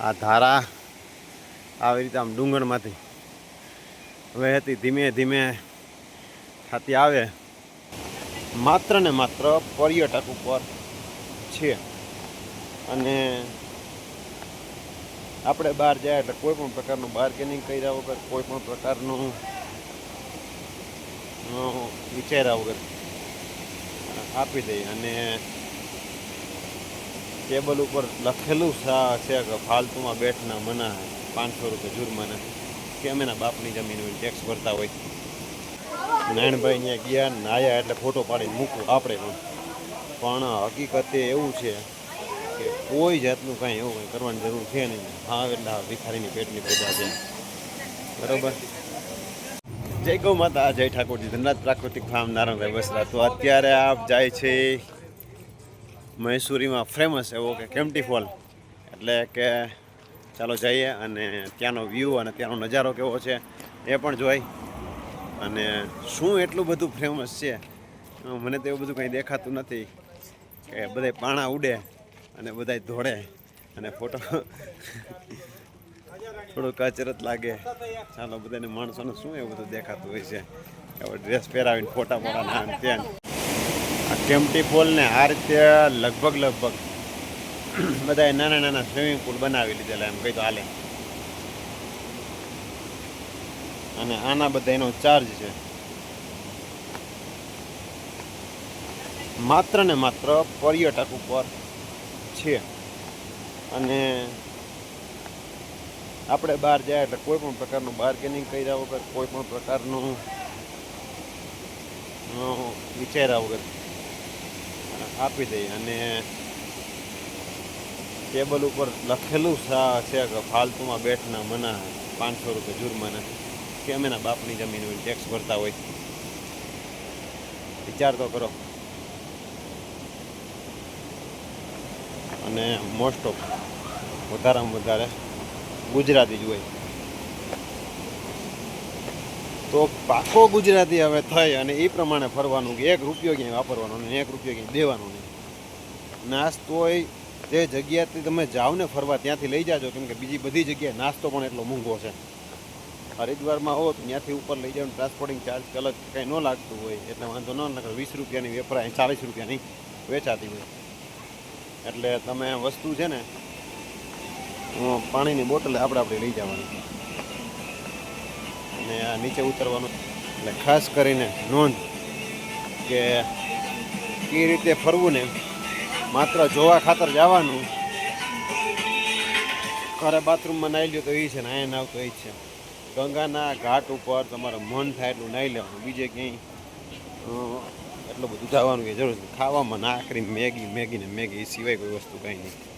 આ ધારા આવી રીતે આમ ડુંગરમાંથી. વહેતી ધીમે ધીમે થતી આવે. માત્ર ને માત્ર પર્યટક ઉપર છે. અને આપણે બહાર જાય એટલે કોઈ પણ પ્રકારનું બાર્ગેનિંગ કર્યા વગર, કોઈ પણ પ્રકારનું વિચાર્યા વગર આપી દઈએ. અને ટેબલ ઉપર લખેલું છે કે ફાલતુમાં બેઠના મના પાંચસો રૂપિયા જુર્માના કે અમે ના બાપની જમીન હોય ટેક્સ ભરતા હોય. નારાયણભાઈ ત્યાં ગયા નાયા એટલે ફોટો પાડીને મૂકવું આપણે પણ. પણ હકીકતે એવું છે કે કોઈ જાતનું કાંઈ એવું કંઈ કરવાની જરૂર છે નહીં. હા, એટલે ભિખારીની પેટની પૂજા છે. બરાબર? જય ગૌ માતા, જય ઠાકોરજી. ધનરાજ પ્રાકૃતિક ફાર્મ, નારાયણભાઈ વસરા તો અત્યારે આપ જાય છે મૈસૂરીમાં ફેમસ એવો કે કેમ્પટી ફોલ એટલે કે ચાલો જઈએ અને ત્યાંનો વ્યૂ અને ત્યાંનો નજારો કેવો છે એ પણ જોઈ. અને શું એટલું બધું ફેમસ છે? મને તો એવું બધું કંઈ દેખાતું નથી કે બધાય પાણા ઉડે અને બધાય ધોળે અને ફોટો થોડું કચરત લાગે. ચાલો બધાને માણસોને શું એવું બધું દેખાતું હોય છે? ડ્રેસ પહેરાવીને ફોટા પાડા ના ત્યાં. કેમ્પટી પોલને આ રીતે લગભગ લગભગ બધાએ નાના નાના સ્વિમિંગ પુલ બનાવી લીધેલા, એમ કહી તો હાલે. અને આના બધા એનો ચાર્જ છે. માત્ર ને માત્ર પર્યટક ઉપર છે. અને આપણે બહાર જાય એટલે કોઈ પણ પ્રકારનું બાર્ગેનિંગ કર્યા વગર, કોઈ પણ પ્રકારનું વિચાર્યા વગર આપી દઈએ અને ટેબલ ઉપર લખેલું છે કે ફાલતુમાં બેઠના મના પાંચસો રૂપિયા જુર્માના, કે અમે એના બાપની જમીન હોય ટેક્સ ભરતા હોય. વિચાર તો કરો. અને મોસ્ટ ઓફ વધારેમાં વધારે ગુજરાતી જ હોય. તો પાકો ગુજરાતી હવે થઈ અને એ પ્રમાણે ફરવાનું કે એક રૂપિયો ક્યાંય વાપરવાનો નહીં, એક રૂપિયો ક્યાંય દેવાનો નહીં. નાસ્તોય જે જગ્યાથી તમે જાઓ ને ફરવા ત્યાંથી લઈ જાજો, કેમ કે બીજી બધી જગ્યાએ નાસ્તો પણ એટલો મોંઘો છે. હરિદ્વારમાં હો ત્યાંથી ઉપર લઈ જાવ ટ્રાન્સપોર્ટિંગ ચાર્જ અલગ કંઈ ન લાગતું હોય, એટલે વાંધો ન નકર વીસ રૂપિયાની અહીં ચાલીસ રૂપિયાની વેચાતી હોય. એટલે તમે વસ્તુ છે ને પાણીની બોટલ આપણે આપણે લઈ જવાની. અને આ નીચે ઉતરવાનું. એટલે ખાસ કરીને નોંધ કે એ રીતે ફરવું ને માત્ર જોવા ખાતર જવાનું. ઘરે બાથરૂમમાં નાહી લ્યો તો એ છે ને અહીંયા નાવ તો એ છે. ગંગાના ઘાટ ઉપર તમારું મન થાય એટલું નાહી લેવાનું. બીજે ક્યાંય એટલું બધું જવાનું એ જરૂર ખાવામાં ના આખરી મેગી મેગી ને મેગી એ સિવાય કોઈ વસ્તુ કંઈ નહીં.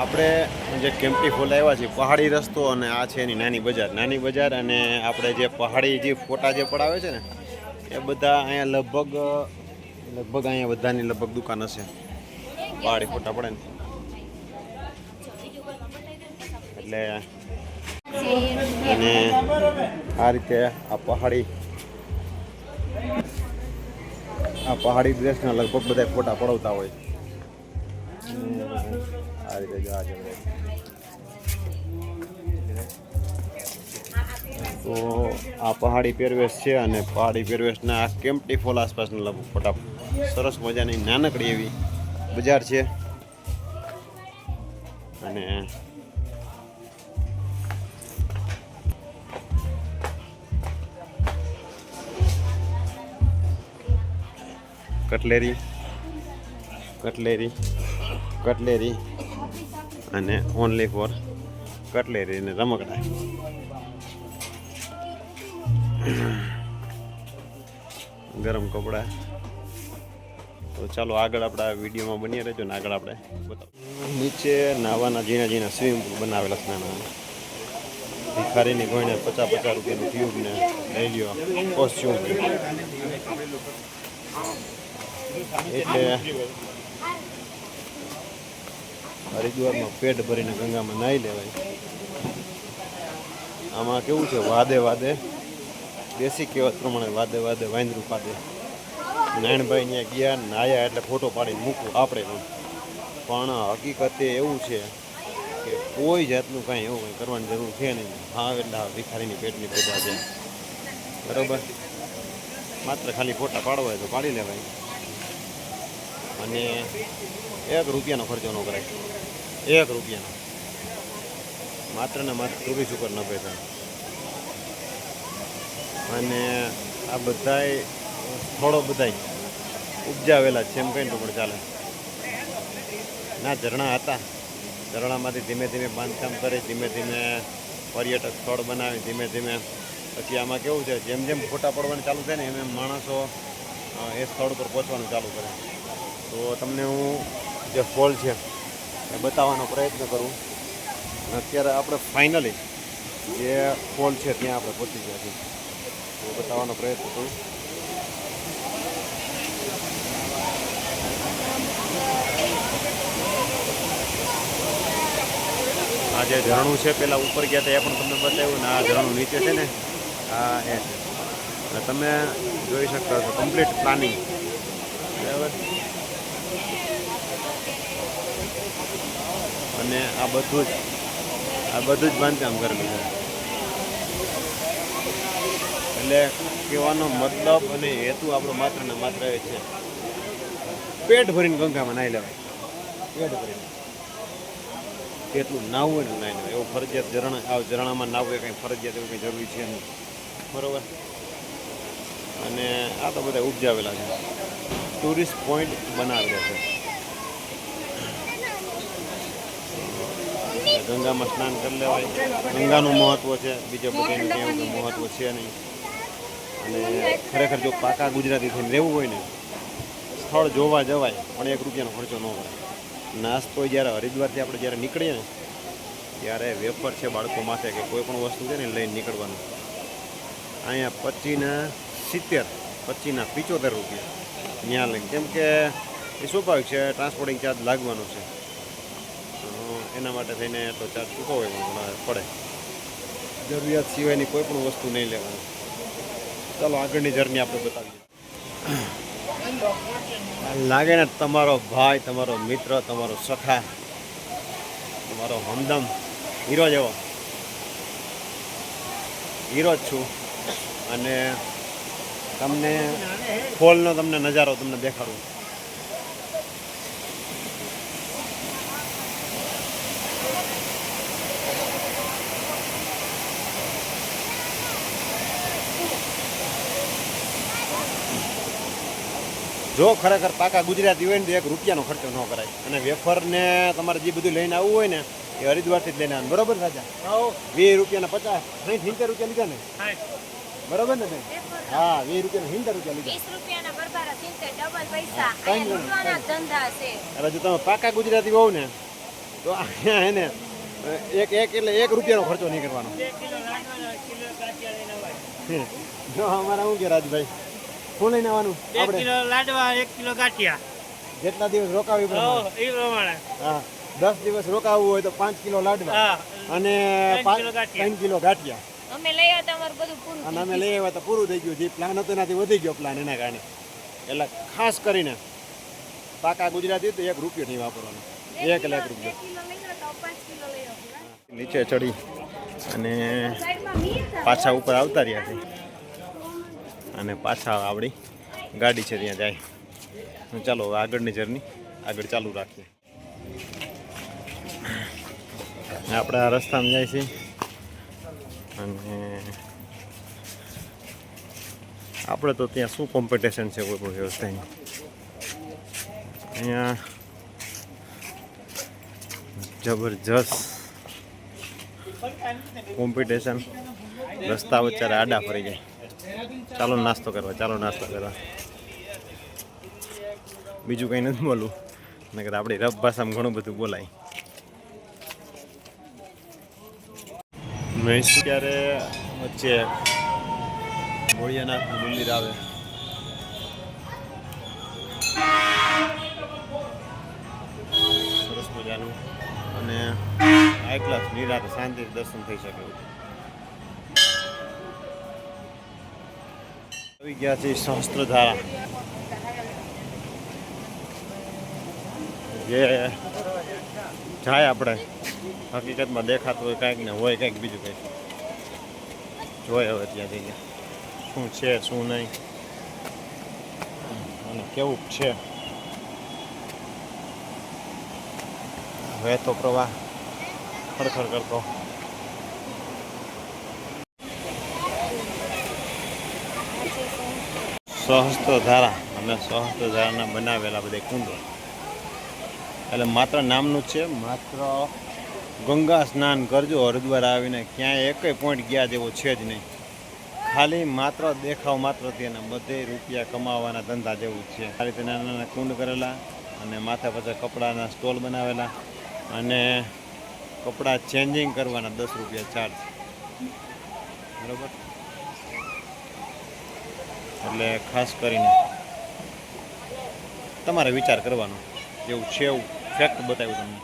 આપણે જે કેમ્પી ફોલ આવ્યા છે, પહાડી રસ્તો અને આ છે એની નાની બજાર. નાની બજાર અને આપણે જે પહાડી જે ફોટા જે પડાવે છે ને, એ બધા અહીંયા લગભગ લગભગ અહીંયા બધાની લગભગ દુકાન હશે. પહાડી ફોટા પડે ને. એટલે અને આ રીતે આ પહાડી આ પહાડી ડ્રેસના લગભગ બધા ફોટા પડાવતા હોય. આ રીતે જો આ તો આ પહાડી પહેરવેશ છે અને પહાડી પહેરવેશના આ કેમ્પટી ફોલ આસપાસના ફોટા સરસ મજાની નાનકડી એવી બજાર છે. અને કટલેરી કટલેરી કટલેરી અને ઓનલી ફોર કટલેરી અને રમકડા. ગરમ કપડા. તો ચાલો આગળ આપણા વિડીયોમાં બની રહેજો ને આગળ આપણે નીચે નાવાના ઝીણા ઝીણા સ્વિમિંગ પુલ બનાવેલા છે નાના. ભિખારીની ગોઈને પચાસ પચાસ રૂપિયાનું ટ્યુબ ને લઈ લ્યો કોસ્ચ્યુમ એટલે હરિદ્વારમાં પેટ ભરીને ગંગામાં નાહી લેવાય. આમાં કેવું છે? વાદે વાદે, દેશી કહેવત પ્રમાણે વાદે વાદે વાંદરું પાદે નારાયણભાઈ ત્યાં ગયા, નાયા એટલે ફોટો પાડીને મૂકવું આપણે પણ. હકીકતે એવું છે કે કોઈ જાતનું કાંઈ એવું કંઈ કરવાની જરૂર છે નહીં. હા, એટલે ભિખારીની પેટની પેદા છે. બરાબર? માત્ર ખાલી ફોટા પાડવા હોય તો પાડી લેવાય. અને એક રૂપિયાનો ખર્ચો ન કરાય. એક રૂપિયાનો. માત્ર ને માત્ર ટુરિસ્ટ ઉપર ન પૈસા. અને આ બધાય સ્થળો બધાય ઉપજાવેલા છે, એમ કંઈ પણ ચાલે. ના, ઝરણા હતા. ઝરણામાંથી ધીમે ધીમે બાંધકામ કરે, ધીમે ધીમે પર્યટક સ્થળ બનાવે, ધીમે ધીમે. પછી આમાં કેવું છે, જેમ જેમ ફોટા પડવાનું ચાલુ થાય ને, એમ એમ માણસો એ સ્થળ પર પહોંચવાનું ચાલુ કરે. તો તમને હું જે ફોલ છે બતાવવાનો પ્રયત્ન કરું. અત્યારે આપણે ફાઇનલી જે ફોલ છે ત્યાં આપણે પહોંચી ગયા છીએ. બતાવવાનો પ્રયત્ન કરું. આ જે ઝરણું છે, પેલા ઉપર ગયા હતા, એ પણ તમને બતાવ્યું ને આ ઝરણું નીચે છે ને, આ એ છે. તમે જોઈ શકતા છો કમ્પ્લીટ પ્લાનિંગ બરાબર? અને આ બધું જ, આ બધું જ બાંધકામ કરેલું છે. એટલે કહેવાનો મતલબ અને હેતુ આપણો માત્ર ને માત્ર એ છે. પેટ ભરીને ગંગામાં નાહી લેવાય. પેટ ભરીને. કેટલું નાહવું હોય ને નાહી લેવાય. એવું ફરજિયાત ઝરણા, આ ઝરણામાં નાવું એ કંઈ ફરજિયાત એવું કંઈ જરૂરી છે નહીં. બરોબર? અને આ તો બધા ઉપજાવેલા છે. ટુરિસ્ટ પોઈન્ટ બનાવેલા છે. ગંગામાં સ્નાન કરી લેવાય. ગંગાનું મહત્ત્વ છે. બીજા બધાનું કંઈ એવું મહત્ત્વ છે નહીં. અને ખરેખર જો પાકા ગુજરાતી થઈને રહેવું હોય ને, સ્થળ જોવા જવાય, પણ એક રૂપિયાનો ખર્ચો ન હોય. નાસ્તો જ્યારે હરિદ્વારથી આપણે જ્યારે નીકળીએ ને, ત્યારે વેફર છે બાળકો માથે કે કોઈ પણ વસ્તુ છે ને લઈને નીકળવાનું. અહીંયા પચીના સિત્તેર, પચીના પિચોતેર રૂપિયા. ત્યાં લઈને. કેમ કે એ સ્વાભાવિક છે, ટ્રાન્સપોર્ટિંગ ચાર્જ લાગવાનો છે. એના માટે થઈને એટલો ચાર્જ ચૂકવવો પડે. જરૂરિયાત સિવાયની કોઈ પણ વસ્તુ નહીં લેવાની. ચાલો આગળની જર્ની આપણે બતાવીએ. લાગે ને તમારો ભાઈ તમારો મિત્ર તમારો સખા તમારો હમદમ હીરો જેવો. હીરો જ છું. અને તમને ફોલનો તમને નજારો તમને દેખાડું. જો ખરેખર પાકા ગુજરાતી હોય ને તો એક રૂપિયાનો ખર્ચો ન કરાય. અને વેફરને તમારે જે બધું લઈને આવવું હોય ને એ હરિદ્વારથી જ લઈને આવે બરોબર રાજા વીસ રૂપિયાના પચાસ? સાઠ સિત્તેર રૂપિયા લીધા ને? બરોબર ને હા વીસ રૂપિયાના સિત્તેર રૂપિયા લીધા. હવે જો તમે પાકા ગુજરાતી હોવ ને તો અહીંયા હે ને એક એક એટલે એક રૂપિયાનો ખર્ચો નહીં કરવાનો. જો અમારા શું કે રાજભાઈ? શું લઈને આવવાનું? એક કિલો લાડવા એક કિલો ગાંઠિયા. જેટલા દિવસ રોકાવી પડે એ પ્રમાણે. હા. દસ દિવસ રોકાવવું હોય તો પાંચ કિલો લાડવા અને ત્રણ પાંચ- કિલો ગાંઠિયા. ત્રણ કિલો ગાંઠિયા. અમે લઈ આવતા અમારું બધું પૂરું અને અમે લઈ આવ્યા તો પૂરું થઈ ગયું. જે પ્લાન હતો એનાથી વધી ગયો પ્લાન એના કારણે. એટલે ખાસ કરીને પાકા ગુજરાતી તો એક રૂપિયો નહીં વાપરવાનો. એક લાખ રૂપિયો. કિલો લઈ લો તો પાંચ કિલો લઈ આવો નીચે ચડી અને. પાછા ઉપર આવતા રહ્યા છે. અને પાછા આપણી ગાડી છે ત્યાં જાય. ચાલો, હવે આગળની જર્ની આગળ ચાલુ રાખીએ. આપણે આ રસ્તામાં જાય છે. અને આપણે તો ત્યાં શું કોમ્પિટિશન છે કોઈ પણ વ્યવસાયની અહીંયા જબરજસ્ત કોમ્પિટિશન રસ્તા વચ્ચે આડા ફરી જાય. ચાલો નાસ્તો કરવા, ચાલો નાસ્તો કરવા. બીજું કંઈ નથી બોલવું. નકર આપણી રફ ભાષામાં ઘણું બધું બોલાય. મહેશ ત્યારે વચ્ચે ભોળિયાનાથનું મંદિર આવે? સરસ મજાનું. અને આ ક્લાસ નિરાત શાંતિ દર્શન થઈ શકે આવી ગયા છે સહસ્ત્રધારા જે જાય આપણે. હકીકતમાં દેખાતું હોય કાંઈક ને હોય, કાંઈક બીજું કંઈક. જોઈએ હવે ત્યાં જઈને શું છે, શું નહીં. અને કેવું છે. વહેતો પ્રવાહ ખડખડ કરતો. સહસ્ત્ર ધારા. અને સહસ્ત્ર બનાવેલા બધા કુંડો. એટલે માત્ર નામનું છે. માત્ર ગંગા સ્નાન કરજો. હરિદ્વાર આવીને ક્યાંય એકેય પોઈન્ટ ગયા જેવો છે જ નહીં. ખાલી માત્ર દેખાવ માત્ર તેના બધે રૂપિયા કમાવાના ધંધા જેવું છે. આ રીતે નાના નાના કુંડ કરેલા અને માથા પાછા કપડાના સ્ટોલ બનાવેલા અને કપડાં ચેન્જિંગ કરવાના દસ રૂપિયા ચાર્જ બરોબર? એટલે ખાસ કરીને તમારે વિચાર કરવાનો. જેવું છે એવું ફેક્ટ બતાવ્યું તમને.